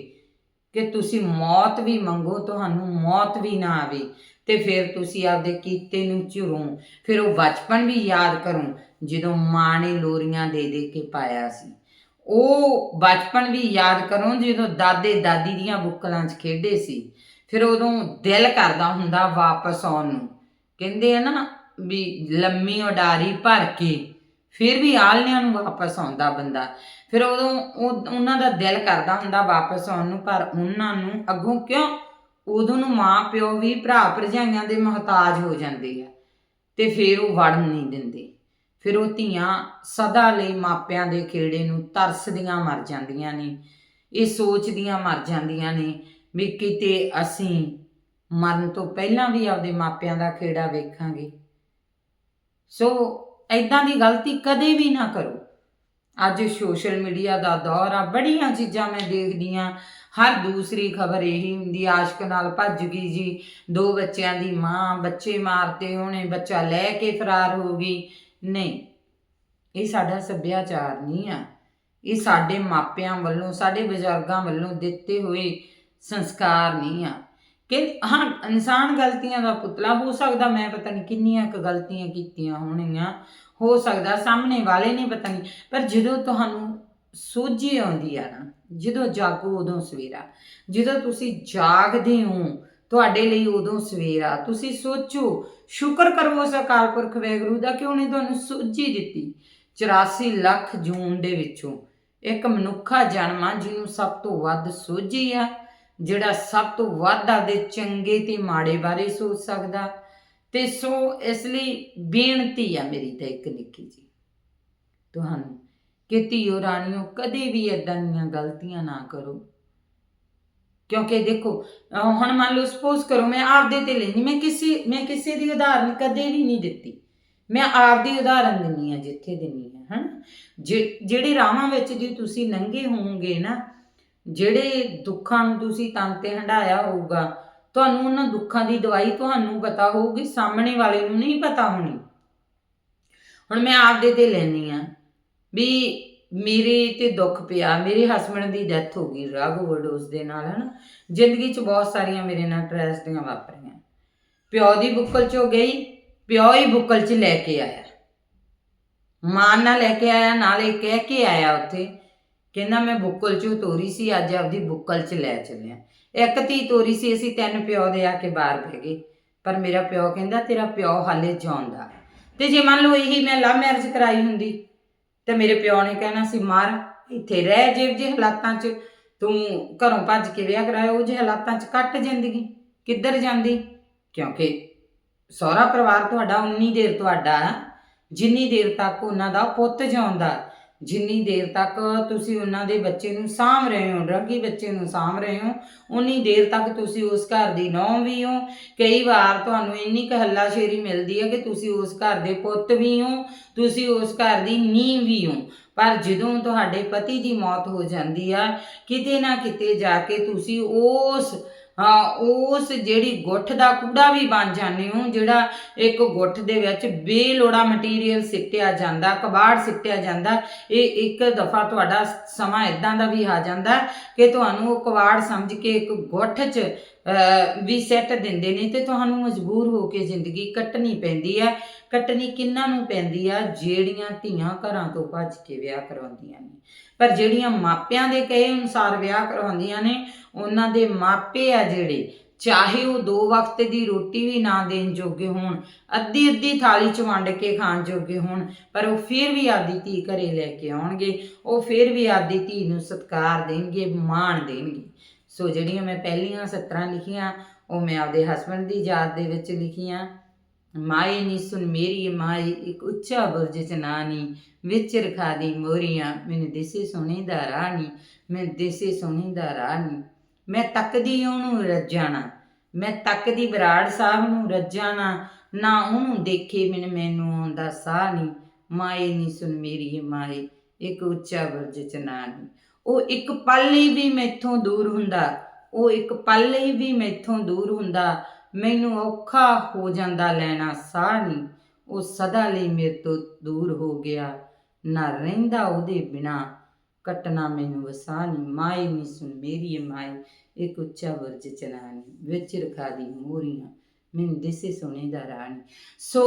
ਕਿ ਤੁਸੀਂ ਮੌਤ ਵੀ ਮੰਗੋ, ਤੁਹਾਨੂੰ ਮੌਤ ਵੀ ਨਾ ਆਵੇ ਤੇ ਫਿਰ ਤੁਸੀਂ ਆਪਦੇ ਕੀਤੇ ਨੂੰ ਝੁਰੋ, ਫਿਰ ਉਹ ਬਚਪਨ ਵੀ ਯਾਦ ਕਰੋ ਜਦੋਂ ਮਾਂ ਨੇ ਲੋਰੀਆਂ ਦੇ ਦੇ ਕੇ ਪਾਇਆ ਸੀ। ਉਹ ਬਚਪਨ ਵੀ ਯਾਦ ਕਰੋ ਜਦੋਂ ਦਾਦੇ ਦਾਦੀ ਦੀਆਂ ਬੁੱਕਲਾਂ 'ਚ ਖੇਡੇ ਸੀ, ਫਿਰ ਉਦੋਂ ਦਿਲ ਕਰਦਾ ਹੁੰਦਾ ਵਾਪਸ ਆਉਣ ਨੂੰ। ਕਹਿੰਦੇ ਆ ਨਾ ਵੀ ਲੰਮੀ ਉਡਾਰੀ ਭਰ ਕੇ ਫਿਰ ਵੀ ਆਲਣਿਆਂ ਨੂੰ ਵਾਪਸ ਆਉਂਦਾ ਬੰਦਾ। ਫਿਰ ਉਦੋਂ ਉਹ ਉਹਨਾਂ ਦਾ ਦਿਲ ਕਰਦਾ ਹੁੰਦਾ ਵਾਪਸ ਆਉਣ ਨੂੰ, ਪਰ ਉਹਨਾਂ ਨੂੰ ਅੱਗੋਂ ਕਿਉਂ? ਉਦੋਂ ਨੂੰ ਮਾਂ ਪਿਓ ਵੀ ਭਰਾ ਭਰਜਾਈਆਂ ਦੇ ਮਹਤਾਜ ਹੋ ਜਾਂਦੇ ਆ ਤੇ ਫਿਰ ਉਹ ਵੜਨ ਨਹੀਂ ਦਿੰਦੇ। ਫਿਰ ਉਹ ਧੀਆਂ ਸਦਾ ਲਈ ਮਾਪਿਆਂ ਦੇ ਖੇੜੇ ਨੂੰ ਤਰਸਦੀਆਂ ਮਰ ਜਾਂਦੀਆਂ ਨੇ, ਇਹ ਸੋਚਦੀਆਂ ਮਰ ਜਾਂਦੀਆਂ ਨੇ ਵੀ ਕਿਤੇ ਅਸੀਂ ਮਰਨ ਤੋਂ ਪਹਿਲਾਂ ਵੀ ਆਪਦੇ ਮਾਪਿਆਂ ਦਾ ਖੇੜਾ ਵੇਖਾਂਗੇ। ਸੋ ਐਦਾਂ ਦੀ ਗਲਤੀ ਕਦੇ ਵੀ ਨਾ ਕਰੋ। ਅੱਜ ਸੋਸ਼ਲ ਮੀਡੀਆ ਦਾ ਦੌਰ ਆ, ਬੜੀਆਂ ਚੀਜ਼ਾਂ ਮੈਂ ਦੇਖਦੀ ਆ। ਹਰ ਦੂਸਰੀ ਖਬਰ ਇਹੀ ਹੁੰਦੀ ਆਸ਼ਕ ਨਾਲ ਭੱਜ ਗਈ ਜੀ। ਦੋ ਬੱਚਿਆਂ ਦੀ ਮਾਂ, ਬੱਚੇ ਮਾਰਤੇ ਉਹਨੇ ਬੱਚਾ ਲੈ ਕੇ ਫਰਾਰ ਹੋ ਗਈ। ਨਹੀਂ, ਇਹ ਸਾਡਾ ਸੱਭਿਆਚਾਰ ਨਹੀਂ ਆ। ਇਹ ਸਾਡੇ ਮਾਪਿਆਂ ਵੱਲੋਂ, ਸਾਡੇ ਬਜ਼ੁਰਗਾਂ ਵੱਲੋਂ ਦਿੱਤੇ ਹੋਏ ਸੰਸਕਾਰ ਨਹੀਂ ਆ। ਕਿ ਹਾਂ, ਇਨਸਾਨ ਗਲਤੀਆਂ ਦਾ ਪੁਤਲਾ ਹੋ ਸਕਦਾ, ਮੈਂ ਪਤਾ ਨਹੀਂ ਕਿੰਨੀਆਂ ਕੁ ਗਲਤੀਆਂ ਕੀਤੀਆਂ ਹੋਣਗੀਆਂ ਹੋ ਸਕਦਾ, ਸਾਹਮਣੇ ਵਾਲੇ ਨੇ ਪਤਾ ਨਹੀਂ, ਪਰ ਜਦੋਂ ਤੁਹਾਨੂੰ ਸੋਝੀ ਆਉਂਦੀ ਆ ਨਾ, ਜਦੋਂ ਜਾਗੋ ਉਦੋਂ ਸਵੇਰਾ, ਜਦੋਂ ਤੁਸੀਂ ਜਾਗਦੇ ਹੋ, ਤੁਹਾਡੇ ਲਈ ਉਦੋਂ ਸਵੇਰਾ, ਤੁਸੀਂ ਸੋਚੋ, ਸ਼ੁਕਰ ਕਰੋ ਉਸ ਅਕਾਲ ਪੁਰਖ ਵੈਗਰੂ ਦਾ ਕਿ ਉਹਨੇ ਤੁਹਾਨੂੰ ਸੋਝੀ ਦਿੱਤੀ 84 ਲੱਖ ਜੂਨ ਦੇ ਵਿੱਚੋਂ, ਇੱਕ ਮਨੁੱਖਾ ਜਨਮਾ ਜਿਹਨੂੰ ਸਭ ਤੋਂ ਵੱਧ ਸੋਝੀ ਆ। ਜਿਹੜਾ ਸਭ ਤੋਂ ਵੱਧ ਆਪਦੇ ਚੰਗੇ ਤੇ ਮਾੜੇ ਬਾਰੇ ਸੋਚ ਸਕਦਾ। ਤੇ ਸੋ ਇਸ ਲਈ ਬੇਨਤੀ ਆ ਮੇਰੀ ਤਾਂ ਇੱਕ ਨਿੱਕੀ ਜੀ ਤੁਹਾਨੂੰ ਕਿ ਧੀਓ ਰਾਣੀਓ, ਕਦੇ ਵੀ ਇਦਾਂ ਦੀਆਂ ਗਲਤੀਆਂ ਨਾ ਕਰੋ। ਕਿਉਂਕਿ ਦੇਖੋ ਹੁਣ ਮੰਨ ਲਓ ਸਪੋਜ਼ ਕਰੋ ਮੈਂ ਆਪਦੇ ਤੇ ਲੈਣੀ ਮੈਂ ਕਿਸੇ ਮੈਂ ਕਿਸੇ ਦੀ ਉਦਾਹਰਨ ਕਦੇ ਵੀ ਨਹੀਂ ਦਿੱਤੀ। ਮੈਂ ਆਪਦੀ ਉਦਾਹਰਨ ਦਿੰਨੀ ਆ, ਜਿੱਥੇ ਦਿੰਨੀ ਆ, ਹਨ? ਜਿਹੜੇ ਰਾਹਾਂ ਵਿੱਚ ਜੇ ਤੁਸੀਂ ਲੰਘੇ ਹੋਵੋਗੇ ਨਾ ਜਿਹੜੇ ਦੁੱਖਾਂ ਨੂੰ ਤੁਸੀਂ ਤਨ ਤੇ ਹੰਡਾਇਆ ਹੋਊਗਾ, ਤੁਹਾਨੂੰ ਉਹਨਾਂ ਦੁੱਖਾਂ ਦੀ ਦਵਾਈ ਤੁਹਾਨੂੰ ਪਤਾ ਹੋਊਗੀ, ਸਾਹਮਣੇ ਵਾਲੇ ਨੂੰ ਨਹੀਂ ਪਤਾ ਹੋਣੀ। ਹੁਣ ਮੈਂ ਆਪਦੇ ਤੇ ਲੈਣੀ ਆ ਵੀ ਮੇਰੇ ਤੇ ਦੁੱਖ ਪਿਆ, ਮੇਰੇ ਹਸਬੰਡ ਦੀ ਡੈਥ ਹੋ ਗਈ ਡਰਗ overdose ਦੇ ਨਾਲ, ਹਨਾ। ਜ਼ਿੰਦਗੀ 'ਚ ਬਹੁਤ ਸਾਰੀਆਂ ਮੇਰੇ ਨਾਲ ਟ੍ਰੈਜਡੀਆਂ ਵਾਪਰੀਆਂ। ਪਿਓ ਦੀ ਬੁੱਕਲ 'ਚੋਂ ਗਈ, ਪਿਓ ਹੀ ਬੁੱਕਲ 'ਚ ਲੈ ਕੇ ਆਇਆ। ਮਾਂ ਨਾਲ ਲੈ ਕੇ ਆਇਆ, ਨਾਲੇ ਕਹਿ ਕੇ ਆਇਆ ਉੱਥੇ ਕਹਿੰਦਾ ਮੈਂ ਬੁੱਕਲ 'ਚੋਂ ਤੋਰੀ ਸੀ, ਅੱਜ ਆਪਦੀ ਬੁੱਕਲ 'ਚ ਲੈ ਚੱਲਿਆ। ਇੱਕ ਧੀ ਤੋਰੀ ਸੀ, ਅਸੀਂ ਤਿੰਨ ਪਿਓ ਦੇ ਆ ਕੇ ਬਾਹਰ ਬਹਿ ਗਏ। ਪਰ ਮੇਰਾ ਪਿਓ ਕਹਿੰਦਾ, ਤੇਰਾ ਪਿਓ ਹਾਲੇ ਜਿਉਂਦਾ। ਤੇ ਜੇ ਮੰਨ ਲਓ ਇਹੀ ਮੈਂ ਲਵ ਮੈਰਿਜ ਕਰਾਈ ਹੁੰਦੀ, ਤੇ ਮੇਰੇ ਪਿਓ ਨੇ ਕਹਿਣਾ ਸੀ, ਮਾਰ, ਇੱਥੇ ਰਹਿ ਜੇ ਜੇ ਹਾਲਾਤਾਂ 'ਚ, ਤੂੰ ਘਰੋਂ ਭੱਜ ਕੇ ਵਿਆਹ ਕਰਾਇਆ, ਉਹ ਜੇ ਹਾਲਾਤਾਂ 'ਚ ਕੱਟ ਜ਼ਿੰਦਗੀ, ਕਿੱਧਰ ਜਾਂਦੀ? ਕਿਉਂਕਿ ਸਹੁਰਾ ਪਰਿਵਾਰ ਤੁਹਾਡਾ ਉਨੀ ਦੇਰ ਤੁਹਾਡਾ ਜਿੰਨੀ ਦੇਰ ਤੱਕ ਉਹਨਾਂ ਦਾ ਪੁੱਤ ਜਿਉਂਦਾ ਜਿੰਨੀ ਦੇਰ ਤੱਕ ਤੁਸੀਂ ਉਹਨਾਂ ਦੇ ਬੱਚੇ ਨੂੰ ਸਾਂਭ ਰਹੇ ਹੋ, ਡਰੱਗੀ ਬੱਚੇ ਨੂੰ ਸਾਂਭ ਰਹੇ ਹੋ, ਉਨੀ ਦੇਰ ਤੱਕ ਤੁਸੀਂ ਉਸ ਘਰ ਦੀ ਨੌਂ ਵੀ ਹੋ। ਕਈ ਵਾਰ ਤੁਹਾਨੂੰ ਇੰਨੀ ਕੁ ਹੱਲਾਸ਼ੇਰੀ ਮਿਲਦੀ ਹੈ ਕਿ ਤੁਸੀਂ ਉਸ ਘਰ ਦੇ ਪੁੱਤ ਵੀ ਹੋ, ਤੁਸੀਂ ਉਸ ਘਰ ਦੀ ਨੀਂਹ ਵੀ ਹੋ। ਪਰ ਜਦੋਂ ਤੁਹਾਡੇ ਪਤੀ ਦੀ ਮੌਤ ਹੋ ਜਾਂਦੀ ਆ ਕਿਤੇ ਨਾ ਕਿਤੇ ਜਾ ਕੇ ਤੁਸੀਂ ਉਸ ਉਸ ਜਿਹੜੀ ਗੁੱਠ ਦਾ ਕੂੜਾ ਵੀ ਬਣ ਜਾਂਦੇ ਹੋ, ਜਿਹੜਾ ਇੱਕ ਗੁੱਠ ਦੇ ਵਿੱਚ ਬੇਲੋੜਾ ਮਟੀਰੀਅਲ ਸਿੱਟਿਆ ਜਾਂਦਾ, ਕਬਾੜ ਸਿੱਟਿਆ ਜਾਂਦਾ, ਇਹ ਇੱਕ ਦਫਾ ਤੁਹਾਡਾ ਸਮਾਂ ਇਦਾਂ ਦਾ ਵੀ ਆ ਜਾਂਦਾ ਕਿ ਤੁਹਾਨੂੰ ਉਹ ਕਬਾੜ ਸਮਝ ਕੇ ਇੱਕ ਗੁੱਠ 'ਚ ਵੀ ਸੈੱਟ ਦਿੰਦੇ ਨੇ ਤੇ ਤੁਹਾਨੂੰ ਮਜਬੂਰ ਹੋ ਕੇ ਜ਼ਿੰਦਗੀ ਕੱਟਣੀ ਪੈਂਦੀ ਹੈ। ਕੱਟਣੀ ਕਿੰਨਾਂ ਨੂੰ ਪੈਂਦੀ ਆ? ਜਿਹੜੀਆਂ ਧੀਆਂ ਘਰਾਂ ਤੋਂ ਭੱਜ ਕੇ ਵਿਆਹ ਕਰਵਾਉਂਦੀਆਂ ਨੇ। ਪਰ ਜਿਹੜੀਆਂ ਮਾਪਿਆਂ ਦੇ ਕਹੇ ਅਨੁਸਾਰ ਵਿਆਹ ਕਰਵਾਉਂਦੀਆਂ ਨੇ, ਉਹਨਾਂ ਦੇ ਮਾਪੇ ਆ ਜਿਹੜੇ, ਚਾਹੇ ਉਹ ਦੋ ਵਕਤ ਦੀ ਰੋਟੀ ਵੀ ਨਾ ਦੇਣ ਜੋਗੇ ਹੋਣ, ਅੱਧੀ ਅੱਧੀ ਥਾਲੀ ਚ ਵੰਡ ਕੇ ਖਾਣ ਜੋਗੇ ਹੋਣ, ਪਰ ਉਹ ਫਿਰ ਵੀ ਆਪਦੀ ਧੀ ਘਰੇ ਲੈ ਕੇ ਆਉਣਗੇ, ਉਹ ਫਿਰ ਵੀ ਆਪਦੀ ਧੀ ਨੂੰ ਸਤਿਕਾਰ ਦੇਣਗੇ, ਮਾਣ ਦੇਣਗੇ। ਸੋ ਜਿਹੜੀਆਂ ਮੈਂ ਪਹਿਲੀਆਂ ਸਤਰਾਂ ਲਿਖੀਆਂ, ਉਹ ਮੈਂ ਆਪਦੇ ਹਸਬੰਡ ਦੀ ਯਾਦ ਦੇ ਵਿੱਚ ਲਿਖੀਆਂ। ਮਾਏ ਨੀ ਸੁਨ ਮੇਰੀ ਮਾਈ ਇੱਕ ਉੱਚਾ ਬੁਰਜ ਚ ਨਾਨੀ ਵਿੱਚ ਰਖਾ ਦੀ ਮੋਰੀਆਂ, ਮੈਨੂੰ ਦਿਸੇ ਸੋਹਣੀ ਦਾ ਰਾਣੀ ਮੈਂ ਦਿਸੇ ਸੋਹਣੀ ਦਾ ਰਾਣੀ। ਮੈਂ ਤੱਕਦੀ ਉਹਨੂੰ ਰੱਜਾਣਾ, ਮੈਂ ਤੱਕਦੀ ਬਰਾੜ ਸਾਹਿਬ ਨੂੰ ਰੱਜਾਣਾ, ਨਾ ਉਹਨੂੰ ਦੇਖੇ ਮੈਨੂੰ ਮੈਨੂੰ ਆਉਂਦਾ ਸਾਹ ਨਹੀਂ ਮਾਏ ਨੀ ਸੁਨ ਮੇਰੀ, ਮਾਏ ਇੱਕ ਉੱਚਾ ਬੁਰਜ ਚ ਨਾਨੀ ਉਹ ਇੱਕ ਪਲ ਲਈ ਵੀ ਮੈਥੋਂ ਦੂਰ ਹੁੰਦਾ, ਉਹ ਇੱਕ ਪਲ ਲਈ ਵੀ ਮੈਥੋਂ ਦੂਰ ਹੁੰਦਾ ਮੈਨੂੰ ਔਖਾ ਹੋ ਜਾਂਦਾ ਲੈਣਾ ਸਾਹ ਨਹੀਂ ਉਹ ਸਦਾ ਲਈ ਮੇਰੇ ਤੋਂ ਦੂਰ ਹੋ ਗਿਆ। ਨਾ ਰਹਿੰਦਾ ਉਹਦੇ ਬਿਨਾ। ਕੱਟਣਾ ਮੈਨੂੰ ਵਸਾ ਨਹੀਂ ਮਾਏ ਨਹੀਂ ਸੁਣ ਮੇਰੀ ਇਹ ਇੱਕ ਉੱਚਾ ਬੁਰਜ ਚਨਾਨੀ ਵਿੱਚ ਰਖਾ ਦੀ ਮੋਰੀਆਂ। ਮੈਨੂੰ ਦਿਸੇ ਸੋਹਣੇ ਦਾ ਰਾਣੀ। ਸੋ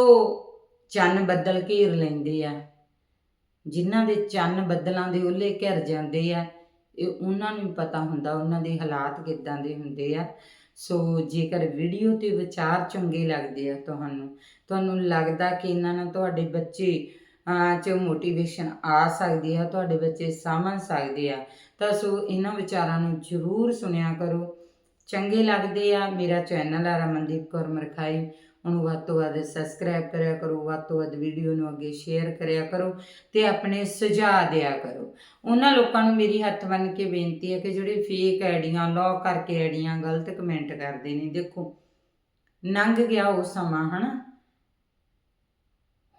ਚੰਨ ਬੱਦਲ ਘੇਰ ਲੈਂਦੇ ਆ। ਜਿਨ੍ਹਾਂ ਦੇ ਚੰਨ ਬੱਦਲਾਂ ਦੇ ਉਹਲੇ ਘਿਰ ਜਾਂਦੇ ਆ। ਇਹ ਉਹਨਾਂ ਨੂੰ ਪਤਾ ਹੁੰਦਾ। ਉਹਨਾਂ ਦੇ ਹਾਲਾਤ ਕਿੱਦਾਂ ਦੇ ਹੁੰਦੇ ਆ। ਸੋ ਜੇਕਰ ਵੀਡੀਓ ਤੇ ਵਿਚਾਰ ਚੰਗੇ ਲੱਗਦੇ ਆ ਤੁਹਾਨੂੰ ਤੁਹਾਨੂੰ ਲੱਗਦਾ ਕਿ ਇਹਨਾਂ ਨਾਲ ਤੁਹਾਡੇ ਬੱਚੇ ਅਹ, 'ਚ ਮੋਟੀਵੇਸ਼ਨ ਆ ਸਕਦੀ ਹੈ ਤੁਹਾਡੇ ਬੱਚੇ ਸਮਝ ਸਕਦੇ ਆ ਤਾਂ ਸੋ ਇਹਨਾਂ ਵਿਚਾਰਾਂ ਨੂੰ ਜ਼ਰੂਰ ਸੁਣਿਆ ਕਰੋ। ਚੰਗੇ ਲੱਗਦੇ ਆ। ਮੇਰਾ ਚੈਨਲ ਆ ਰਮਨਦੀਪ ਕੌਰ ਮਰਖਾਈ। ਉਹਨੂੰ ਵੱਧ ਤੋਂ ਵੱਧ ਸਬਸਕ੍ਰਾਈਬ ਕਰਿਆ ਕਰੋ, ਵੱਧ ਤੋਂ ਵੱਧ ਵੀਡੀਓ ਨੂੰ ਅੱਗੇ ਸ਼ੇਅਰ ਕਰਿਆ ਕਰੋ ਤੇ ਆਪਣੇ ਸੁਝਾਅ ਦਿਆ ਕਰੋ। ਉਹਨਾਂ ਲੋਕਾਂ ਨੂੰ ਮੇਰੀ ਹੱਥ ਬੰਨ ਕੇ ਬੇਨਤੀ ਹੈ ਕਿ ਜਿਹੜੇ ਫੇਕ ਆਈਡੀਆਂ ਲੌਕ ਕਰਕੇ ਆਈਡੀਆਂ ਗਲਤ ਕਮੈਂਟ ਕਰਦੇ ਨੇ, ਦੇਖੋ, ਲੰਘ ਗਿਆ ਉਹ ਸਮਾਂ, ਹਨਾ?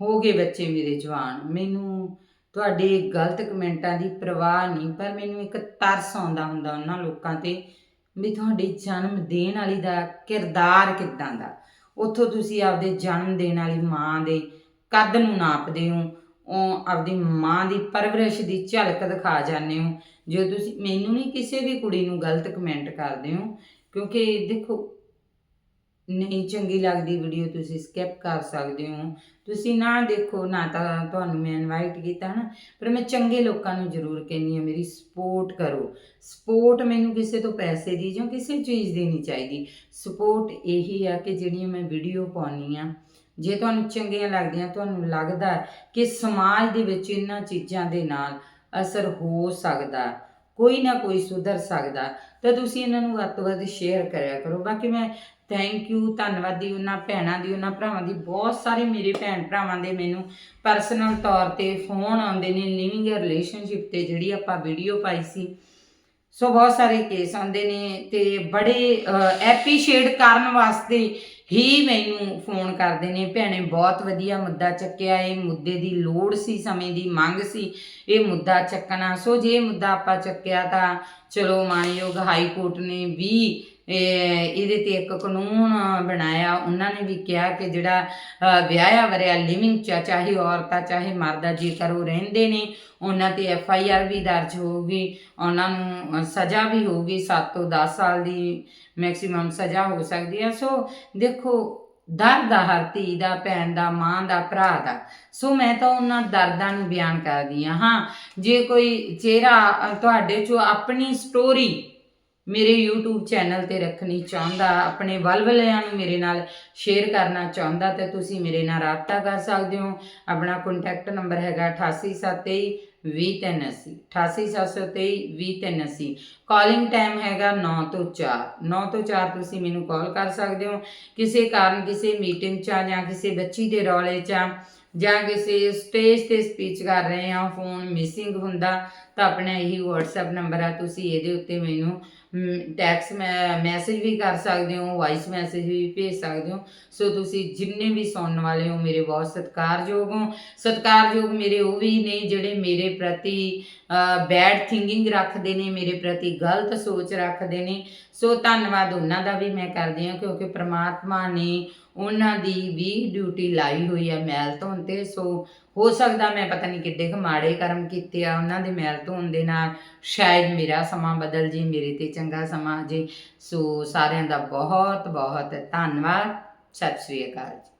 ਹੋ ਗਏ ਬੱਚੇ ਮੇਰੇ ਜਵਾਨ, ਮੈਨੂੰ ਤੁਹਾਡੇ ਗਲਤ ਕਮੈਂਟਾਂ ਦੀ ਪਰਵਾਹ ਨਹੀਂ, ਪਰ ਮੈਨੂੰ ਇੱਕ ਤਰਸ ਆਉਂਦਾ ਹੁੰਦਾ ਉਹਨਾਂ ਲੋਕਾਂ ਤੇ ਵੀ ਤੁਹਾਡੇ ਜਨਮ ਦੇਣ ਵਾਲੀ ਦਾ ਕਿਰਦਾਰ ਕਿੱਦਾਂ ਦਾ? ਉੱਥੋਂ ਤੁਸੀਂ ਆਪਦੇ ਜਨਮ ਦੇਣ ਵਾਲੀ ਮਾਂ ਦੇ ਕੱਦ ਨੂੰ ਨਾਪਦੇ ਹੋ। ਉਹ ਆਪਦੀ ਮਾਂ ਦੀ ਪਰਵਰਿਸ਼ ਦੀ ਝਲਕ ਦਿਖਾ ਜਾਂਦੇ ਹੋ। ਜੇ ਤੁਸੀਂ, ਮੈਨੂੰ ਨਹੀਂ ਕਿਸੇ ਵੀ ਕੁੜੀ ਨੂੰ ਗਲਤ ਕਮੈਂਟ ਕਰਦੇ ਹੋ। ਕਿਉਂਕਿ ਦੇਖੋ ਨਹੀਂ ਚੰਗੀ ਲੱਗਦੀ ਵੀਡੀਓ ਤੁਸੀਂ ਸਕਿਪ ਕਰ ਸਕਦੇ ਹੋ। ਤੁਸੀਂ ਨਾ ਦੇਖੋ, ਨਾ ਤਾਂ ਤੁਹਾਨੂੰ ਮੈਂ ਇਨਵਾਈਟ ਕੀਤਾ ਨਾ, ਪਰ ਮੈਂ ਚੰਗੇ ਲੋਕਾਂ ਨੂੰ ਜ਼ਰੂਰ ਕਹਿੰਦੀ ਹਾਂ, ਮੇਰੀ ਸਪੋਰਟ ਕਰੋ। ਸਪੋਰਟ ਮੈਨੂੰ ਕਿਸੇ ਤੋਂ ਪੈਸੇ ਦੀ ਜਾਂ ਕਿਸੇ ਚੀਜ਼ ਦੀ ਨਹੀਂ ਚਾਹੀਦੀ। ਸਪੋਰਟ ਇਹੀ ਆ ਕਿ ਜਿਹੜੀਆਂ ਮੈਂ ਵੀਡੀਓ ਪਾਉਣੀ ਆ ਜੇ ਤੁਹਾਨੂੰ ਚੰਗੀਆਂ ਲੱਗਦੀਆਂ, ਤੁਹਾਨੂੰ ਲੱਗਦਾ ਕਿ ਸਮਾਜ ਦੇ ਵਿੱਚ ਇਹਨਾਂ ਚੀਜ਼ਾਂ ਦੇ ਨਾਲ ਅਸਰ ਹੋ ਸਕਦਾ, ਕੋਈ ਨਾ ਕੋਈ ਸੁਧਰ ਸਕਦਾ, ਤਾਂ ਤੁਸੀਂ ਇਹਨਾਂ ਨੂੰ ਵੱਧ ਤੋਂ ਵੱਧ ਸ਼ੇਅਰ ਕਰਿਆ ਕਰੋ। ਬਾਕੀ ਮੈਂ ਥੈਂਕ ਯੂ ਧੰਨਵਾਦੀ ਉਹਨਾਂ ਭੈਣਾਂ ਦੀ, ਉਹਨਾਂ ਭਰਾਵਾਂ ਦੀ। ਬਹੁਤ ਸਾਰੇ ਮੇਰੇ ਭੈਣ ਭਰਾਵਾਂ ਦੇ ਮੈਨੂੰ ਪਰਸਨਲ ਤੌਰ ਤੇ ਫੋਨ ਆਉਂਦੇ ਨੇ ਲਿਵਿੰਗ ਰਿਲੇਸ਼ਨਸ਼ਿਪ ਤੇ ਜਿਹੜੀ ਆਪਾਂ ਵੀਡੀਓ ਪਾਈ ਸੀ। ਸੋ ਬਹੁਤ ਸਾਰੇ ਕੇਸ ਆਉਂਦੇ ਨੇ ਤੇ ਬੜੇ ਐਪਰੀਸ਼ੀਏਟ ਕਰਨ ਵਾਸਤੇ ਹੀ ਮੈਨੂੰ ਫੋਨ ਕਰਦੇ ਨੇ। ਭੈਣੇ, ਬਹੁਤ ਵਧੀਆ ਮੁੱਦਾ ਚੱਕਿਆ। ਇਹ ਮੁੱਦੇ ਦੀ ਲੋੜ ਸੀ, ਸਮੇਂ ਦੀ ਮੰਗ ਸੀ, ਇਹ ਮੁੱਦਾ ਚੱਕਣਾ। ਸੋ ਜੇ ਮੁੱਦਾ ਆਪਾਂ ਚੱਕਿਆ ਤਾਂ ਚਲੋ ਮਾਨਯੋਗ ਹਾਈ ਕੋਰਟ ਨੇ ਵੀ ਇਹਦੇ ਤੇ ਇੱਕ ਕਾਨੂੰਨ ਬਣਾਇਆ। ਉਹਨਾਂ ਨੇ ਵੀ ਕਿਹਾ ਕਿ ਜਿਹੜਾ ਵਿਆਹਿਆ ਵਰਿਆ ਲਿਵਿੰਗ ਚ ਆ, ਚਾਹੇ ਔਰਤ ਆ ਚਾਹੇ ਮਰਦ ਆ ਜੇਕਰ ਉਹ ਰਹਿੰਦੇ ਨੇ ਉਹਨਾਂ ਤੇ ਐਫ ਆਈ ਆਰ ਵੀ ਦਰਜ ਹੋਊਗੀ। ਉਹਨਾਂ ਨੂੰ ਸਜ਼ਾ ਵੀ ਹੋਊਗੀ। 7 ਤੋਂ 10 ਸਾਲ ਦੀ ਮੈਕਸਿਮਮ ਸਜ਼ਾ ਹੋ ਸਕਦੀ ਹੈ ਸੋ ਦੇਖੋ ਦਰਦ ਆ ਹਰ ਧੀ ਦਾ ਭੈਣ ਦਾ ਮਾਂ ਦਾ ਭਰਾ ਦਾ। ਸੋ ਮੈਂ ਤਾਂ ਉਹਨਾਂ ਦਰਦਾਂ ਨੂੰ ਬਿਆਨ ਕਰਦੀ ਹਾਂ ਹਾਂ ਜੇ ਕੋਈ ਚਿਹਰਾ ਤੁਹਾਡੇ ਚੋਂ ਆਪਣੀ ਸਟੋਰੀ ਮੇਰੇ YouTube ਚੈਨਲ ਤੇ ਰੱਖਣੀ ਚਾਹੁੰਦਾ, ਆਪਣੇ ਵਲਵਲਿਆਂ ਨੂੰ ਮੇਰੇ ਨਾਲ ਸ਼ੇਅਰ ਕਰਨਾ ਚਾਹੁੰਦਾ ਤਾਂ ਤੁਸੀਂ ਮੇਰੇ ਨਾਲ ਰਾਬਤਾ ਕਰ ਸਕਦੇ ਹੋ। ਆਪਣਾ ਕੰਟੈਕਟ ਨੰਬਰ ਹੈਗਾ 8873 20380 88723 20380 ਕਾਲਿੰਗ ਟਾਈਮ ਹੈਗਾ 9 ਤੋਂ 4 9 ਤੋਂ 4 ਤੁਸੀਂ ਮੈਨੂੰ ਕਾਲ ਕਰ ਸਕਦੇ ਹੋ। ਕਿਸੇ ਕਾਰਨ, ਕਿਸੇ ਮੀਟਿੰਗ 'ਚ ਜਾਂ ਕਿਸੇ ਬੱਚੀ ਦੇ ਰੌਲੇ 'ਚ ਜਾਂ ਕਿਸੇ ਸਟੇਜ ਤੇ ਸਪੀਚ ਕਰ ਰਹੇ ਆ ਫੋਨ ਮਿਸਿੰਗ ਹੁੰਦਾ, ਤਾਂ ਆਪਣਾ ਇਹੀ WhatsApp ਨੰਬਰ ਆ, ਤੁਸੀਂ ਇਹਦੇ ਉੱਤੇ ਮੈਨੂੰ ਟੈਕਸ ਮੈਸੇਜ ਵੀ ਕਰ ਸਕਦੇ ਹੋ ਵਾਇਸ ਮੈਸੇਜ ਵੀ ਭੇਜ ਸਕਦੇ ਹੋ। ਸੋ ਤੁਸੀਂ ਜਿੰਨੇ ਵੀ ਸੁਣਨ ਵਾਲੇ ਹੋ, ਮੇਰੇ ਬਹੁਤ ਸਤਿਕਾਰਯੋਗ ਹੋ। ਸਤਿਕਾਰਯੋਗ ਮੇਰੇ ਉਹ ਵੀ ਨੇ ਜਿਹੜੇ ਮੇਰੇ ਪ੍ਰਤੀ ਬੈਡ ਥਿੰਕਿੰਗ ਰੱਖਦੇ ਨੇ, ਮੇਰੇ ਪ੍ਰਤੀ ਗਲਤ ਸੋਚ ਰੱਖਦੇ ਨੇ। ਸੋ ਧੰਨਵਾਦ ਉਹਨਾਂ ਦਾ ਵੀ ਮੈਂ ਕਰਦੀ ਹਾਂ, ਕਿਉਂਕਿ ਪ੍ਰਮਾਤਮਾ ਨੇ ਉਹਨਾਂ ਦੀ ਵੀ ਡਿਊਟੀ ਲਾਈ ਹੋਈ ਹੈ ਮੈਲ ਧੋਣ ਤੇ। ਸੋ ਹੋ ਸਕਦਾ ਮੈਂ ਪਤਾ ਨਹੀਂ ਕਿੱਡੇ ਕੁ ਮਾੜੇ ਕਰਮ ਕੀਤੇ ਆ, ਉਹਨਾਂ ਦੇ ਮੈਲ ਧੋਣ ਦੇ ਨਾਲ ਸ਼ਾਇਦ ਮੇਰਾ ਸਮਾਂ ਬਦਲ ਜੇ, ਮੇਰੇ ਤੇ ਚੰਗਾ ਸਮਾਂ ਆ ਜੇ। ਸੋ ਸਾਰਿਆਂ ਦਾ ਬਹੁਤ ਬਹੁਤ ਧੰਨਵਾਦ। ਸਤਿ ਸ੍ਰੀ ਅਕਾਲ ਜੀ।